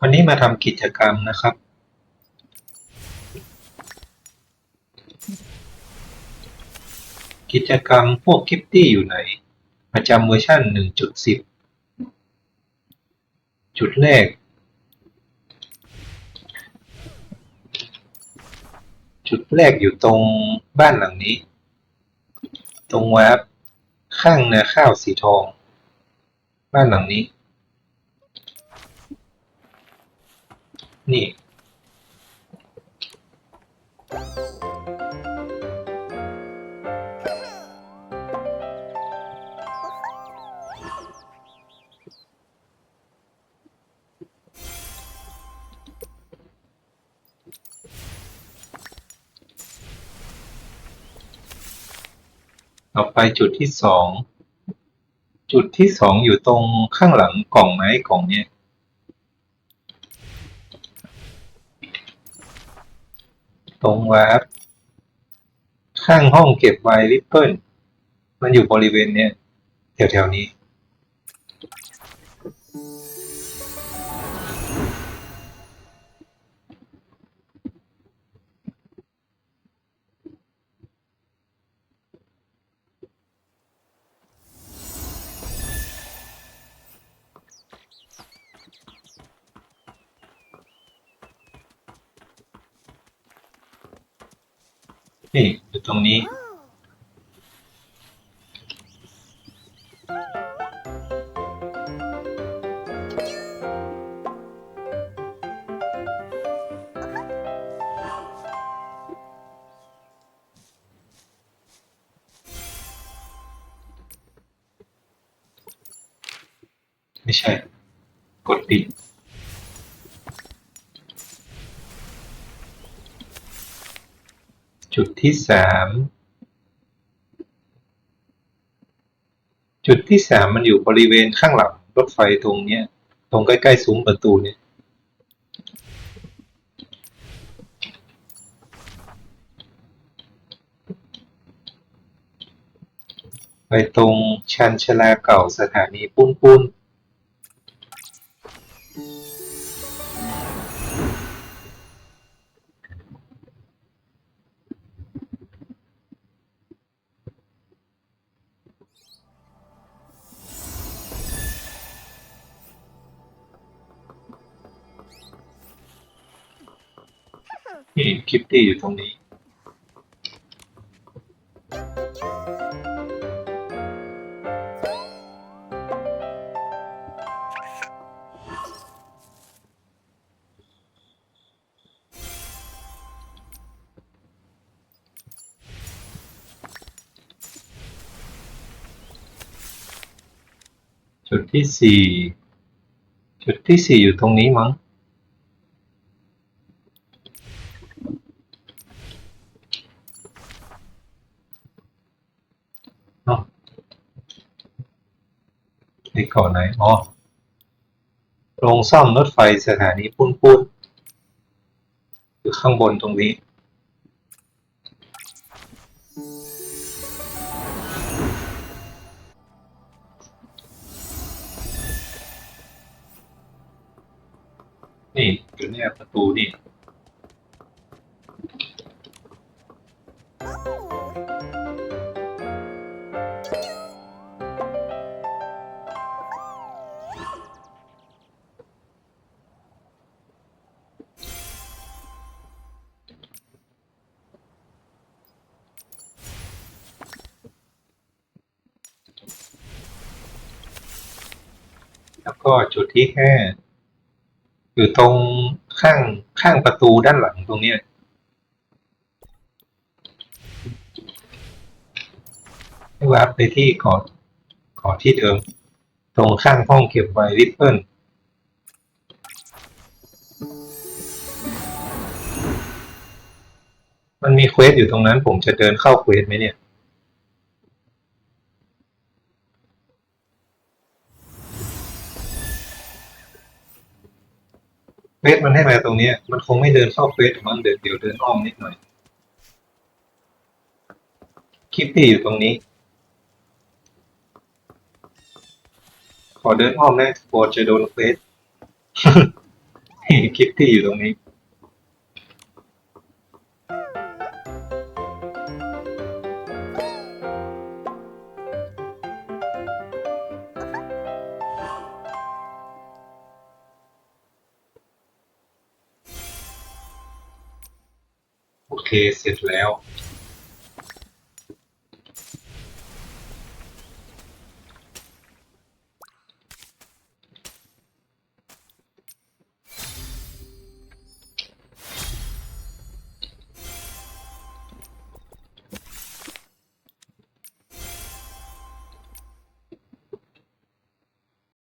วันนี้มาทำกิจกรรมนะครับ กิจกรรมพวกกิฟตี้อยู่ไหน ประจำเวอร์ชัน1.10 จุดแรก จุดแรกอยู่ตรงบ้านหลังนี้ ตรงวาร์ปข้างนาข้าวสีทอง บ้านหลังนี้ นี่ ต่อไปจุดที่สอง จุดที่สองอยู่ตรงข้างหลังกล่องไม้กล่องเนี้ย ตรงวาร์ปข้างห้องเก็บไวริปเปิลมันอยู่บริเวณเนี้ยแถวๆนี้ นี่อยู่ตรงนี้ ไม่ใช่ กดปิด จุดที่สามจุดที่สามมันอยู่บริเวณข้างหลังรถไฟตรงเนี้ย ตรงใกล้ๆซุ้มประตูเนี่ยไปตรงชันชาลาเก่าสถานีปุ้นปุ้น นี่คิตตี้อยู่ตรงนี้ จุดที่สี่จุดที่สี่อยู่ตรงนี้มั้ง เนาะในเก่อนไหนอ๋อโรงซ่อมรถไฟสถานีปุ้นปุ้นอยู่ข้างบนตรงนี้ นี่อยู่เนี่ยประตูนี่ แล้วก็จุดที่ห้าอยู่ตรงข้างข้างประตูด้านหลังตรงเนี้ยให้วาร์ปไปที่ขอขอที่เดิม ตรงข้างห้องเก็บไวน์ริปเปิลมันมีเควสอยู่ตรงนั้น ผมจะเดินเข้าเควสไหมเนี่ย สมันให้มาตรงเนี้ย มันคงไม่เดินเข้าเควสมั้งเดี๋ยวเดี๋ยวเดินอ้อมนิดหน่อย คิปปี้อยู่ตรงนี้ ขอเดินอ้อมนะกลัวจะโดนเควสคิปปี้อยู่ตรงนี้ เคเสร็จแล้ว